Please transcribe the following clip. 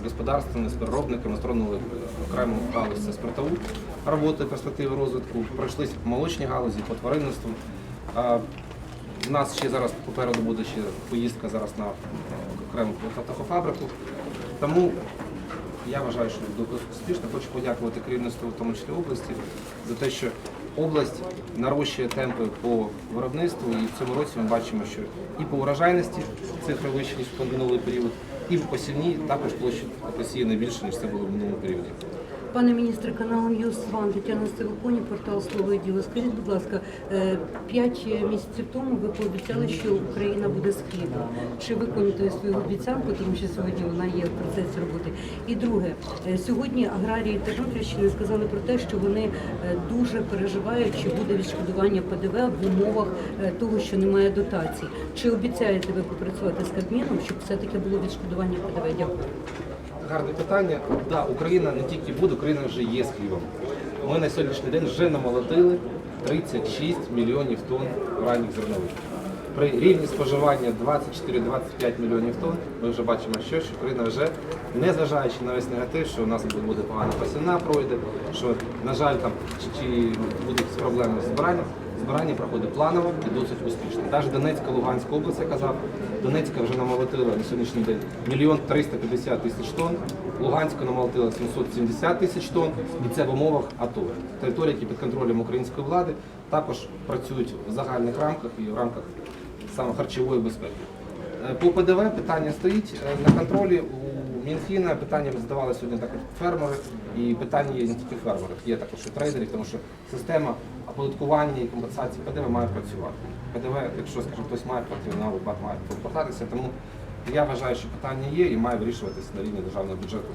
з господарствами, з переробниками, сторонули окрему галузь це спиртову роботу, перспективи розвитку, пройшлись по молочній галузі, по тваринництву. У нас ще зараз попереду буде ще поїздка зараз на окрему птахофабрику. Тому я вважаю, що успішно. Хочу подякувати керівництву, в тому числі області, за те, що область нарощує темпи по виробництву. І в цьому році ми бачимо, що і по урожайності цифри вищі, ніж в минулий період, і в посівній також площа посіяна більше, ніж це було в минулому періоді. Пане міністре, канал Ньюс Ван Тетяна Стевоконі, портал Слово і діло. Скажіть, будь ласка, е, п'ять місяців тому ви пообіцяли, що Україна буде з хлібом. Чи виконуєте свою обіцянку, тому що сьогодні вона є в процесі роботи? І друге, е, сьогодні аграрії Тернопільщини сказали про те, що вони е, дуже переживають, чи буде відшкодування ПДВ в умовах того, що немає дотацій. Чи обіцяєте ви попрацювати з Кабміном, щоб все-таки було відшкодування ПДВ? Дякую. Гарне питання. Да, Україна не тільки буде, Україна вже є з хлібом. Ми на сьогоднішній день вже намолотили 36 мільйонів тонн ранніх зернових. При рівні споживання 24-25 мільйонів тонн ми вже бачимо, що, що Україна вже, незважаючи на весь негатив, що у нас буде погана посівна пройде, що, на жаль, там чи, чи будуть проблеми з збиранням, збирання проходить планово і досить успішно. Навіть Донецька, Луганська область, я казав, Донецька вже намолотила на сьогоднішній день мільйон 350 тисяч тонн, Луганська намолотила 770 тисяч тонн, і це в умовах АТО. Території, які під контролем української влади, також працюють в загальних рамках і в рамках саме харчової безпеки. Е, По ПДВ питання стоїть е, на контролі у Мінфіна. Питання задавали сьогодні також фермери, і питання є не тільки в фермерах, є також і трейдерів, тому що система оподаткування і компенсації ПДВ має працювати. ПДВ, якщо скажімо, хтось має платити, на ВПАТ має повертатися. Тому я вважаю, що питання є і має вирішуватися на рівні державного бюджету.